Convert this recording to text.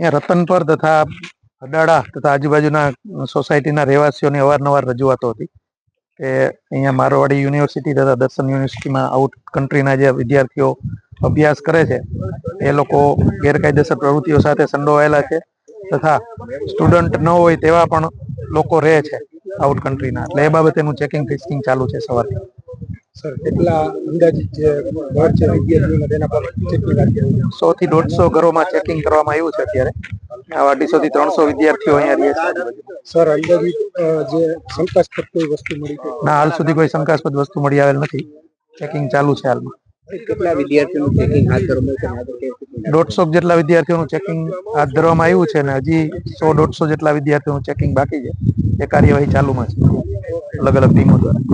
અહીંયા રતનપર તથા અડાડા તથા આજુબાજુના સોસાયટીના રહેવાસીઓની અવારનવાર રજૂઆતો હતી કે અહીંયા મારવાડી યુનિવર્સિટી તથા દર્શન યુનિવર્સિટીમાં આઉટ કન્ટ્રીના જે વિદ્યાર્થીઓ અભ્યાસ કરે છે, એ લોકો ગેરકાયદેસર પ્રવૃત્તિઓ સાથે સંડોવાયેલા છે તથા સ્ટુડન્ટ ન હોય તેવા પણ લોકો રહે છે આઉટ કન્ટ્રીના. એટલે એ બાબતેનું ચેકિંગ ફિસ્કિંગ ચાલુ છે સવારથી. સર કેટલા અંદાજિત જે ઘર છે વિદ્યાર્થીઓને તેના પર ચેકિંગ સો થી દોઢસો ઘરોમાં ચેકિંગ કરવામાં આવ્યું છે અત્યારે. આવા અઢીસો થી ત્રણસો વિદ્યાર્થીઓ અહીંયા રહે છે. સર અંદાજિત જે શંકાસ્પદ કોઈ વસ્તુ મળી છે? ના હાલ સુધી કોઈ શંકાસ્પદ વસ્તુ મળી આવેલ નથી. ચેકિંગ ચાલુ છે હાલમાં. કેટલા વિદ્યાર્થીઓનું ચેકિંગ હાથ ધરવામાં દોઢસો જેટલા વિદ્યાર્થીઓનું ચેકિંગ હાથ ધરવામાં આવ્યું છે અને હજી સો દોઢસો જેટલા વિદ્યાર્થીઓનું ચેકિંગ બાકી છે. એ કાર્યવાહી ચાલુમાં છે. અલગ અલગ ટીમો દ્વારા.